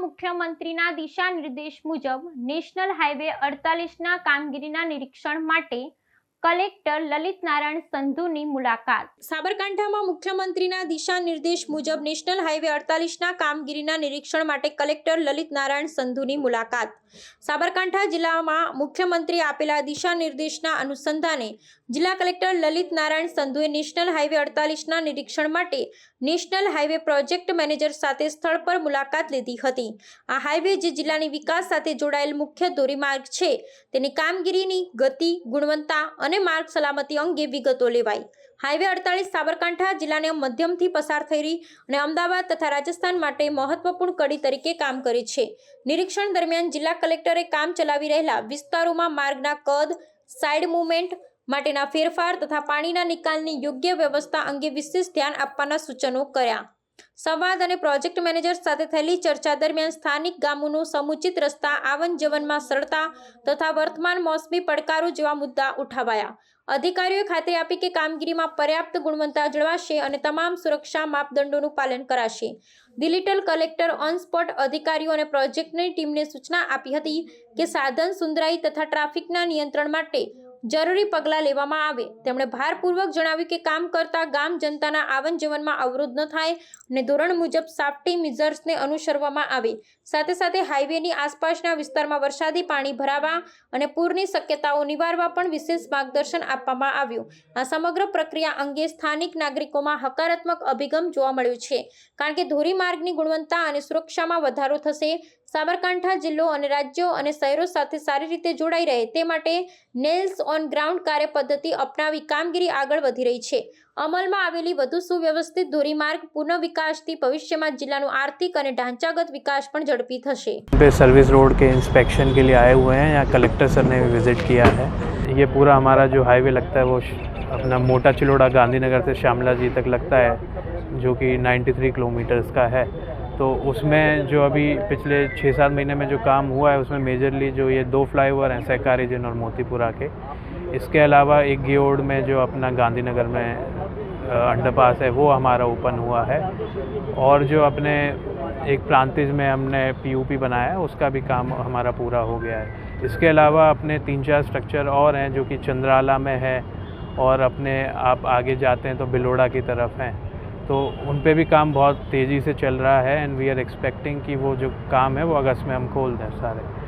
મુખ્યમંત્રીના દિશા નિર્દેશ મુજબ નેશનલ હાઈવે અડતાલીસના કામગીરીના નિરીક્ષણ માટે કલેક્ટર લલિત નારાયણ સંધુની મુલાકાત. સાબરકાંઠામાં મુખ્યમંત્રીના દિશા નિર્દેશ મુજબ નેશનલ હાઈવે અડતાલીસના કામગીરીના નિરીક્ષણ માટે કલેક્ટર લલિત નારાયણ સંધુની મુલાકાત. સાબરકાંઠા જિલ્લામાં મુખ્યમંત્રી આપેલા દિશા નિર્દેશના અનુસંધાને જિલ્લા કલેક્ટર લલિત નારાયણ સંધુએ નેશનલ હાઈવે અડતાલીસના નિરીક્ષણ માટે નેશનલ હાઈવે પ્રોજેક્ટ મેનેજર સાથે સ્થળ પર મુલાકાત લીધી હતી. આ હાઈવે જે જિલ્લાની વિકાસ સાથે જોડાયેલ મુખ્ય ધોરીમાર્ગ છે, તેની કામગીરીની ગતિ, ગુણવત્તા અને માર્ગ સલામતી અંગે વિગતો લેવાઈ. હાઈવે અડતાલીસ સાબરકાંઠા જિલ્લાને મધ્યમથી પસાર થઈ રહી અને અમદાવાદ તથા રાજસ્થાન માટે મહત્વપૂર્ણ કડી તરીકે કામ કરે છે. નિરીક્ષણ દરમિયાન જિલ્લા કલેક્ટરે કામ ચલાવી રહેલા વિસ્તારોમાં માર્ગના કદ સાઇડ મુવમેન્ટ માટેના ફેરફાર તથા પાણીના નિકાલની યોગ્ય વ્યવસ્થા અંગે વિશેષ ધ્યાન આપવાના સૂચનો કર્યા. સંવાદ અને પ્રોજેક્ટ મેનેજર સાથે થયેલી ચર્ચા દરમિયાન સ્થાનિક ગામોનું સમુચિત રસ્તા આવન જવનમાં સરળતા તથા વર્તમાન મોસમી પડકારો જેવા મુદ્દા ઉઠાવાયા. અધિકારીઓએ ખાતરી આપી કે કામગીરીમાં પર્યાપ્ત ગુણવત્તા જળવાશે અને તમામ સુરક્ષા માપદંડોનું પાલન કરાશે. દિલીટલ કલેક્ટર ઓન સ્પોટ અધિકારીઓ અને પ્રોજેક્ટની ટીમને સૂચના આપી હતી કે સાધન, સુંદરાઈ તથા ટ્રાફિકના નિયંત્રણ માટે જરૂરી પગલાં લેવામાં આવે. તેમણે ભારપૂર્વક જણાવ્યું કે કામ કરતા ગામ જનતાના આવન જવનમાં અવરોધ ન થાય અને ધોરણ મુજબ સાફ્ટી મિઝર્સને અનુસરવામાં આવે. સાથે સાથે હાઈવેની આસપાસના વિસ્તારમાં વરસાદી પાણી ભરાવા અને પૂરની શક્યતાઓ નિવારવા પણ વિશેષ માર્ગદર્શન આપવામાં આવ્યું. આ સમગ્ર પ્રક્રિયા અંગે સ્થાનિક નાગરિકોમાં હકારાત્મક અભિગમ જોવા મળ્યો છે. કારણ કે ધોરીમાર્ગની ગુણવત્તા અને સુરક્ષામાં વધારો થશે સાબરકાંઠા જિલ્લો અને રાજ્યો અને શહેરો સાથે સારી રીતે જોડાઈ રહે તે માટે નેલ્સ ઓન ગ્રાઉન્ડ કાર્ય પદ્ધતિ અપનાવી કામગીરી આગળ વધી રહી છે અમલમાં આવેલી વધુ સુવ્યવસ્થિત ધોરીમાર્ગ પુનઃ વિકાસથી ભવિષ્યમાં જિલ્લાનો આર્થિક અને ઢાંચાગત વિકાસ પણ ઝડપી થશે पे सर्विस रोड के इंस्पेक्शन के लिए आए हुए हैं यहाँ कलेक्टर सर ने भी विज़िट किया है ये पूरा हमारा जो हाईवे लगता है वो श- अपना मोटा चिलोड़ा गांधीनगर से श्यामला जी तक लगता है जो कि 93 किलोमीटर्स का है तो उसमें जो अभी पिछले छः सात महीने में जो काम हुआ है, उसमें मेजरली जो ये दो फ्लाई ओवर हैं सहकारी जिन और मोतीपुरा के। इसके अलावा एक गियोड़ में जो अपना गांधीनगर में अंडरपास है, वो हमारा ओपन हुआ है। और जो अपने एक प्रांतिज में हमने पीयूपी बनाया है उसका भी काम हमारा पूरा हो गया है। इसके अलावा अपने तीन चार स्ट्रक्चर और हैं, जो कि चंद्राला में है, और अपने आप आगे जाते हैं तो बिलोड़ा की तरफ़ हैं। तो उन पे भी काम बहुत तेज़ी से चल रहा है एंड वी आर एक्सपेक्टिंग कि वो जो काम है वो अगस्त में हम खोल दें सारे